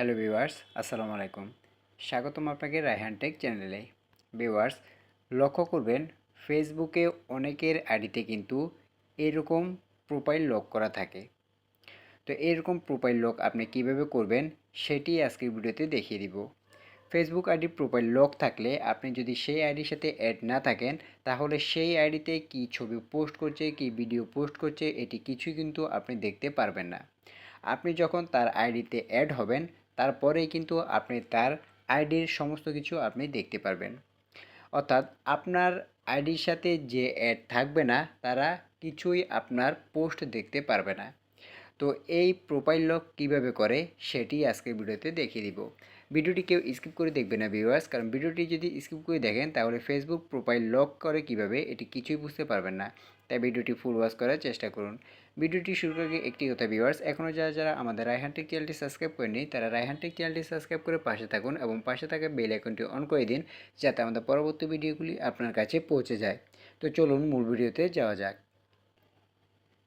Hello viewers, আসসালামু আলাইকুম। স্বাগতম আপনাকে রায়হান টেক চ্যানেলে। ভিউয়ার্স, লক্ষ্য করবেন, ফেসবুকে অনেকের আইডিতে কিন্তু এরকম প্রোফাইল লক করা থাকে। তো এরকম প্রোফাইল লক আপনি কীভাবে করবেন, সেটি আজকের ভিডিওতে দেখিয়ে দিব। ফেসবুক আইডি প্রোফাইল লক থাকলে আপনি যদি সেই আইডির সাথে অ্যাড না থাকেন, তাহলে সেই আইডিতে কি ছবি পোস্ট করছে, কি ভিডিও পোস্ট করছে, এটি কিছুই কিন্তু আপনি দেখতে পারবেন না। আপনি যখন তার আইডিতে অ্যাড হবেন তারপরেই কিন্তু আপনি তার আইডির সমস্ত কিছু আপনি দেখতে পারবেন। অর্থাৎ আপনার আইডির সাথে যে অ্যাড থাকবে না, তারা কিছুই আপনার পোস্ট দেখতে পারবে না। তো এই প্রোফাইল লক কীভাবে করে সেটি আজকের ভিডিওতে দেখিয়ে দিব। ভিডিওটি কেউ স্কিপ করে দেখবে না ভিউয়ার্স কারণ ভিডিওটি যদি স্কিপ করে দেখেন, তাহলে ফেসবুক প্রোফাইল লক করে কীভাবে এটি কিছুই বুঝতে পারবেন না। তাই ভিডিওটি ফুল ওয়াচ করার চেষ্টা করুন। ভিডিওটি শুরু করে একটি কথা ভিউয়ার্স এখনও যারা যারা আমাদের রায়হানটেক চ্যানেলটি সাবস্ক্রাইব করেনি তারা রায়হানটেক চ্যানেলটি সাবস্ক্রাইব করে পাশে থাকুন এবং পাশে থাকা বেল আইকনটি অন করে দিন, যাতে আমাদের পরবর্তী ভিডিওগুলি আপনার কাছে পৌঁছে যায়। তো চলুন মূল ভিডিওতে যাওয়া যাক।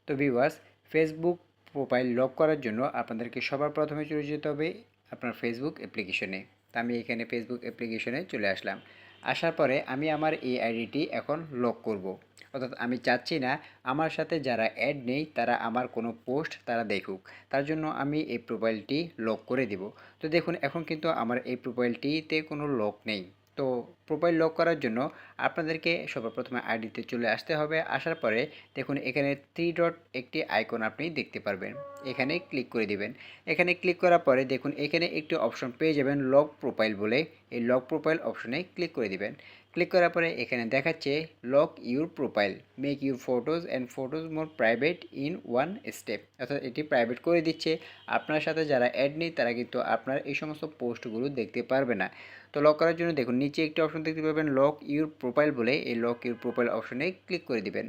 তো ভিউয়ার্স ফেসবুক প্রোফাইল লক করার জন্য আপনাদেরকে সবার প্রথমে চলে যেতে হবে আপনার ফেসবুক অ্যাপ্লিকেশনে তা আমি এখানে ফেসবুক অ্যাপ্লিকেশনে চলে আসলাম। আসার পরে আমি আমার এই আইডিটি এখন লক করব। অর্থাৎ আমি চাচ্ছি না আমার সাথে যারা অ্যাড নেই তারা আমার কোনো পোস্ট তারা দেখুক। তার জন্য আমি এই প্রোফাইলটি লক করে দিব। তো দেখুন, এখন কিন্তু আমার এই প্রোফাইলটিতে কোনো লক নেই। তো প্রোফাইল লক করার জন্য আপনাদেরকে সবার প্রথমে আইডিতে চলে আসতে হবে। আসার পরে দেখুন, এখানে থ্রি ডট একটি আইকন আপনি দেখতে পারবেন। এখানে ক্লিক করে দিবেন। এখানে ক্লিক করার পরে দেখুন, এখানে একটি অপশন পেয়ে যাবেন লক প্রোফাইল বলে। এই লক প্রোফাইল অপশনে ক্লিক করে দিবেন। ক্লিক করার পরে এখানে দেখাচ্ছে lock your profile make your photos and photos more private in one step অর্থাৎ এটি প্রাইভেট করে দিচ্ছে। আপনার সাথে যারা অ্যাড নেই, তারা কিন্তু আপনার এই সমস্ত পোস্টগুলো দেখতে পারবে না। তো লক করার জন্য দেখুন, নিচে একটি অপশন দেখতে পাবেন লক ইউর প্রোফাইল বলে, এই লক ইউর প্রোফাইল অপশনে ক্লিক করে দিবেন।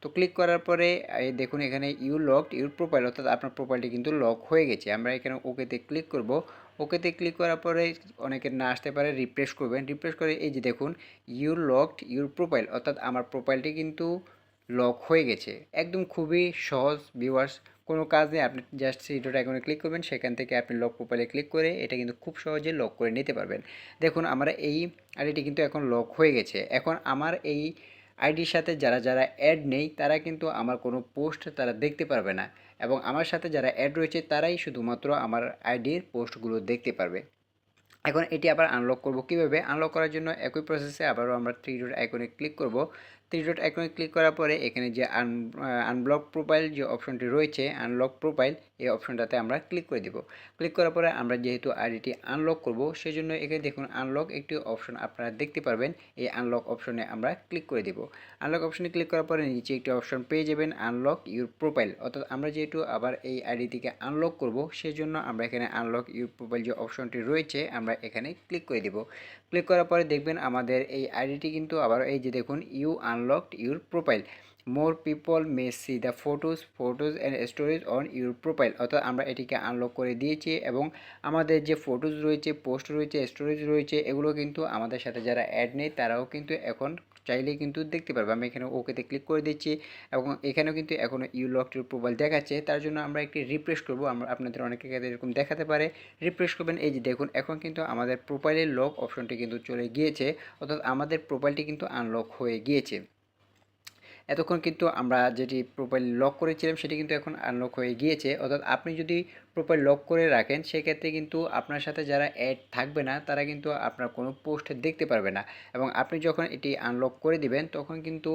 তো ক্লিক করার পরে দেখুন এখানে ইউ লকড ইউর প্রোফাইল অর্থাৎ আপনার প্রোফাইলটি কিন্তু লক হয়ে গেছে। আমরা এখানে ওকেতে ক্লিক করব। ওকেতে ক্লিক করার পরে অনেকের না আসতে পারে রিফ্রেশ করবেন। রিফ্রেশ করে এই যে দেখুন ইউ লকড ইউর প্রোফাইল অর্থাৎ আমার প্রোফাইলটি কিন্তু লক হয়ে গেছে। একদম খুবই সহজ ভিউয়ার্স কোনো কাজ নেই। আপনি জাস্ট সিটোটা এখানে ক্লিক করবেন, সেখান থেকে আপনি লক প্রোফাইলে ক্লিক করে এটা কিন্তু খুব সহজে লক করে নিতে পারবেন। দেখুন, আমরা এই আইডিটি কিন্তু এখন লক হয়ে গেছে। এখন আমার এই আইডির সাথে যারা যারা অ্যাড নেই, তারা কিন্তু আমার কোনো পোস্ট তারা দেখতে পারবে না। এবং আমার সাথে যারা অ্যাড রয়েছে, তারাই শুধুমাত্র আমার আইডির পোস্টগুলো দেখতে পারবে। এখন এটি আবার আনলক করব কীভাবে? আনলক করার জন্য একই প্রসেসে আবারও আমরা থ্রি ডট আইকনে ক্লিক করব। থ্রি ডট আইকনে ক্লিক করার পরে এখানে যে আন আনব্লক প্রোফাইল যে অপশনটি রয়েছে আনলক প্রোফাইল এই অপশনটাতে আমরা ক্লিক করে দিব। ক্লিক করার পরে আমরা যেহেতু আইডিটি আনলক করব সেই জন্য এখানে দেখুন আনলক একটি অপশন আপনারা দেখতে পারবেন। এই আনলক অপশনে আমরা ক্লিক করে দিব। আনলক অপশনে ক্লিক করার পরে নিচে একটি অপশন পেয়ে যাবেন আনলক ইউর প্রোফাইল অর্থাৎ আমরা যেহেতু আবার এই আইডিটিকে আনলক করব সেই জন্য আমরা এখানে আনলক ইউর প্রোফাইল যে অপশনটি রয়েছে, আমরা এখানে ক্লিক করে দিব। ক্লিক করার পরে দেখবেন আমাদের এই আইডিটি কিন্তু আবার এই যে দেখুন you unlocked your profile more people may see the photos photos and storage on your profile অর্থাৎ আমরা এটিকে আনলক করে দিয়েছি এবং আমাদের যে ফটোজ রয়েছে পোস্ট রয়েছে স্টোরেজ রয়েছে, এগুলো কিন্তু আমাদের সাথে যারা অ্যাড নেই, তারাও কিন্তু এখন চাইলে কিন্তু দেখতে পারব। আমি এখানে ওকেতে ক্লিক করে দিচ্ছি এবং এখানেও কিন্তু এখনও ইউ লকটির প্রোফাইল দেখাচ্ছে। তার জন্য আমরা একটি রিফ্রেশ করব। আমরা আপনাদের অনেকে এরকম দেখাতে পারে। রিফ্রেশ করবেন। এই যে দেখুন, এখন কিন্তু আমাদের প্রোফাইলের লক অপশনটি কিন্তু চলে গিয়েছে। অর্থাৎ আমাদের প্রোফাইলটি কিন্তু আনলক হয়ে গিয়েছে। এতক্ষণ কিন্তু আমরা যেটি প্রোফাইল লক করেছিলাম সেটি কিন্তু এখন আনলক হয়ে গিয়েছে। অর্থাৎ আপনি যদি প্রোফাইল লক করে রাখেন, সেক্ষেত্রে কিন্তু আপনার সাথে যারা অ্যাড থাকবে না, তারা কিন্তু আপনার কোনো পোস্ট দেখতে পারবে না। এবং আপনি যখন এটি আনলক করে দিবেন, তখন কিন্তু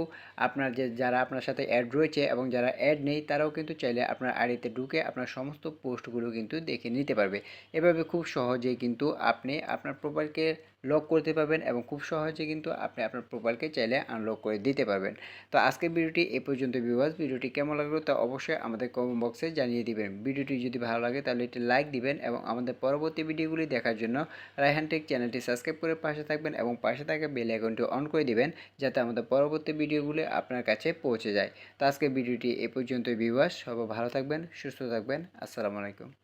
আপনার যে, যারা আপনার সাথে অ্যাড রয়েছে এবং যারা অ্যাড নেই, তারাও কিন্তু চাইলে আপনার আইডিতে ঢুকে আপনার সমস্ত পোস্টগুলো কিন্তু দেখে নিতে পারবে। এভাবে খুব সহজেই কিন্তু আপনি আপনার প্রোফাইলকে লক করতে পারবেন এবং খুব সহজে কিন্তু আপনি আপনার প্রোফাইলকে চাইলে আনলক করে দিতে পারবেন। তো আজকের ভিডিওটি এ পর্যন্ত বিভাজ ভিডিওটি কেমন লাগল তা অবশ্যই আমাদের কমেন্ট বক্সে জানিয়ে দিবেন। ভিডিওটি যদি ভালো লাগে তাহলে একটি লাইক দিবেন এবং আমাদের পরবর্তী ভিডিওগুলি দেখার জন্য রায়হান টেক চ্যানেলটি সাবস্ক্রাইব করে পাশে থাকবেন এবং পাশে থাকা বেল আইকনটি অন করে দিবেন যাতে আমাদের পরবর্তী ভিডিওগুলি আপনার কাছে পৌঁছে যায়। তো আজকের ভিডিওটি এ পর্যন্ত বিভাস সবাই ভালো থাকবেন, সুস্থ থাকবেন, আসসালামু আলাইকুম।